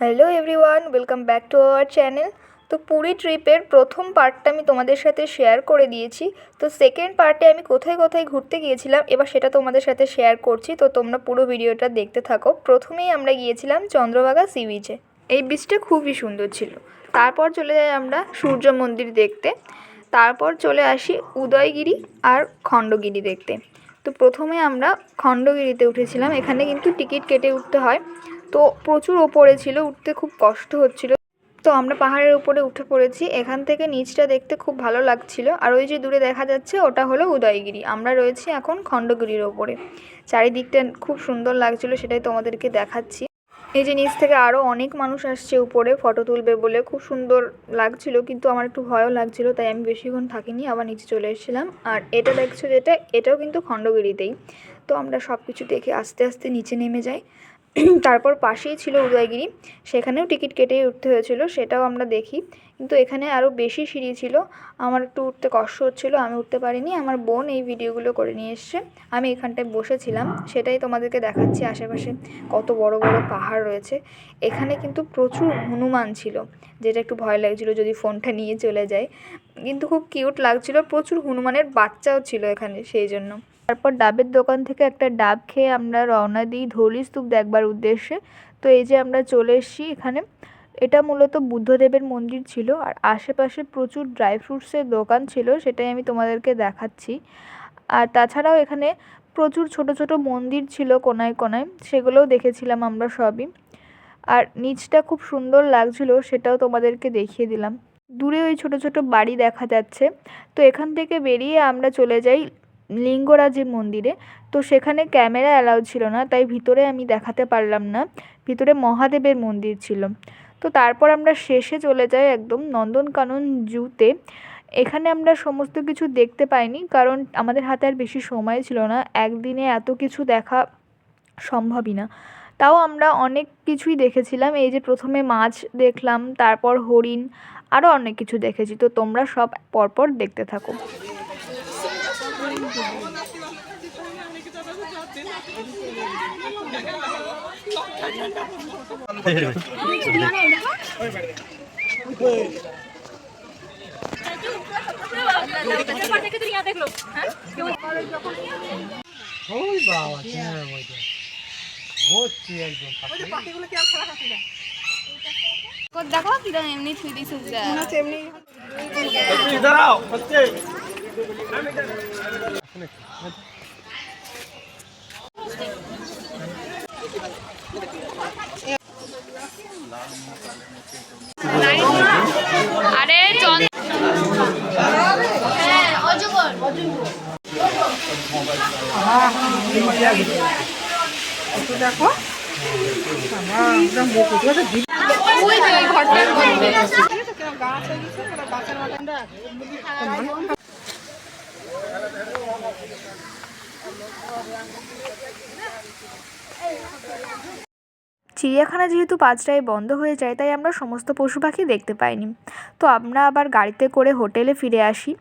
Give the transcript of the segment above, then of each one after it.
Hello everyone welcome back to our channel তো পুরী ট্রিপের প্রথম পার্টটা আমি তোমাদের সাথে শেয়ার করে দিয়েছি। তো সেকেন্ড পার্টে আমি কোথায় কোথায় ঘুরতে গিয়েছিলাম, এবার সেটা তোমাদের সাথে শেয়ার করছি। তো তোমরা পুরো ভিডিওটা দেখতে থাকো। প্রথমেই আমরা গিয়েছিলাম চন্দ্রভাগা সি বিচে এই বিচটা খুবই সুন্দর ছিল। তারপর চলে যাই আমরা সূর্য মন্দির দেখতে। তারপর চলে আসি উদয়গিরি আর খণ্ডগিরি দেখতে। তো প্রথমে আমরা খণ্ডগিরিতে উঠেছিলাম। এখানে কিন্তু টিকিট কেটে উঠতে হয়। তো প্রচুর ওপরে ছিল, উঠতে খুব কষ্ট হচ্ছিল। তো আমরা পাহাড়ের উপরে উঠে পড়েছি, এখান থেকে নিচটা দেখতে খুব ভালো লাগছিল। আর ওই যে দূরে দেখা যাচ্ছে, ওটা হলো উদয়গিরি। আমরা রয়েছি এখন খণ্ডগিরির ওপরে। চারিদিকটা খুব সুন্দর লাগছিল, সেটাই তোমাদেরকে দেখাচ্ছি। এই যে নিচ থেকে আরও অনেক মানুষ আসছে উপরে, ফটো তুলবে বলে। খুব সুন্দর লাগছিল, কিন্তু আমার একটু ভয়ও লাগছিল, তাই আমি বেশিক্ষণ থাকিনি, আবার নিচে চলে এসেছিলাম। আর এটা দেখছ যেটা, এটাও কিন্তু খণ্ডগিরিতেই। তো আমরা সব কিছু দেখে আস্তে আস্তে নিচে নেমে যাই। তারপর পাশেই ছিল উদয়গিরি। সেখানেও টিকিট কেটে উঠতে হয়েছিল, সেটাও আমরা দেখি। কিন্তু এখানে আরও বেশি সিঁড়ি ছিল। আমার একটু উঠতে কষ্ট হচ্ছিল, আমি উঠতে পারিনি। আমার বোন এই ভিডিওগুলো করে নিয়ে এসছে। আমি এখানটায় বসেছিলাম, সেটাই তোমাদেরকে দেখাচ্ছি আশেপাশে। কত বড় বড় পাহাড় রয়েছে। এখানে কিন্তু প্রচুর হনুমান ছিল, যেটা একটু ভয় লাগছিল যদি ফোনটা নিয়ে চলে যায়। কিন্তু খুব কিউট লাগছিল, প্রচুর হনুমানের বাচ্চাও ছিল এখানে, সেই জন্য। তারপর ডাবের দোকান থেকে একটা ডাব খেয়ে আমরা রওনা দিই ধৌলি স্তূপ দেখবার উদ্দেশ্যে। তো এই যে আমরা চলে এসেছি এখানে। এটা মূলত বুদ্ধদেবের মন্দির ছিল আর আশেপাশে প্রচুর ড্রাই ফ্রুটসের দোকান ছিল, সেটাই আমি তোমাদেরকে দেখাচ্ছি। আর তাছাড়াও এখানে প্রচুর ছোট ছোট মন্দির ছিল কোনায় কোনায়, সেগুলোও দেখেছিলাম আমরা সবই। আর নিচটা খুব সুন্দর লাগছিল, সেটাও তোমাদেরকে দেখিয়ে দিলাম। দূরে ওই ছোট ছোট বাড়ি দেখা যাচ্ছে। তো এখান থেকে বেরিয়ে আমরা চলে যাই লিঙ্গরাজের মন্দিরে। তো সেখানে ক্যামেরা অ্যালাউ ছিল না, তাই ভিতরে আমি দেখাতে পারলাম না। ভিতরে মহাদেবের মন্দির ছিল। তো তারপর আমরা শেষে চলে যাই একদম নন্দনকানন জুতে। এখানে আমরা সমস্ত কিছু দেখতে পাইনি, কারণ আমাদের হাতে আর বেশি সময় ছিল না। একদিনে এত কিছু দেখা সম্ভবই না। তাও আমরা অনেক কিছুই দেখেছিলাম। এই যে প্রথমে মাছ দেখলাম, তারপর হরিণ আরও অনেক কিছু দেখেছি। তো তোমরা সব পরপর দেখতে থাকো। ওই বাবা হচ্ছে একদম দেখো কিরম এমনি থুই দিছে দাঁড়াও হচ্ছে। আরে চল। ওই যে ওই ঘরটার মধ্যে চিড়িয়াখানা যেহেতু পাঁচটায় বন্ধ হয়ে যায়, তাই আমরা সমস্ত পশু পাখি দেখতে পাইনি। তো আমরা আবার গাড়িতে করে হোটেলে ফিরে আসি।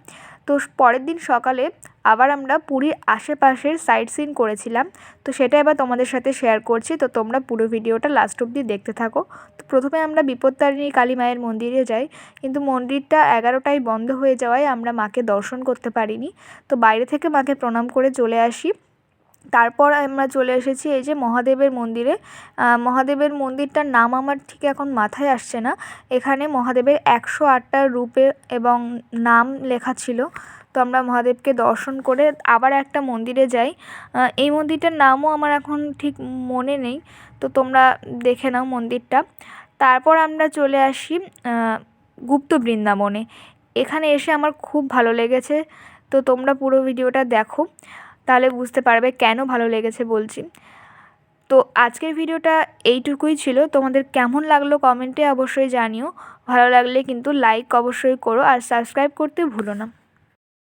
তো পরের দিন সকালে আবার আমরা পুরীর আশেপাশের সাইট সিন করেছিলাম। তো সেটা এবার তোমাদের সাথে শেয়ার করছি। তো তোমরা পুরো ভিডিওটা লাস্ট অব্দি দেখতে থাকো। তো প্রথমে আমরা বিপত্তারিণী কালী মায়ের মন্দিরে যাই। কিন্তু মন্দিরটা এগারোটায় বন্ধ হয়ে যাওয়ায় আমরা মাকে দর্শন করতে পারিনি। তো বাইরে থেকে মাকে প্রণাম করে চলে আসি। তারপর আমরা চলে এসেছি এই যে মহাদেবের মন্দিরে। মহাদেবের মন্দিরটার নাম আমার ঠিক এখন মাথায় আসছে না। এখানে মহাদেবের একশো আটটা রূপে এবং নাম লেখা ছিল। তো আমরা মহাদেবকে দর্শন করে আবার একটা মন্দিরে যাই। এই মন্দিরটার নামও আমার এখন ঠিক মনে নেই। তো তোমরা দেখে নাও মন্দিরটা। তারপর আমরা চলে আসি গুপ্ত বৃন্দাবনে। এখানে এসে আমার খুব ভালো লেগেছে। তো তোমরা পুরো ভিডিওটা দেখো। তাহলে বুঝতে পারবে কেন ভালো লেগেছে বলছি। তো আজকের ভিডিওটা এইটুকুই ছিল। তোমাদের কেমন লাগল কমেন্টে অবশ্যই জানিও। ভালো লাগলে কিন্তু লাইক অবশ্যই করো আর সাবস্ক্রাইব করতে ভুলো না।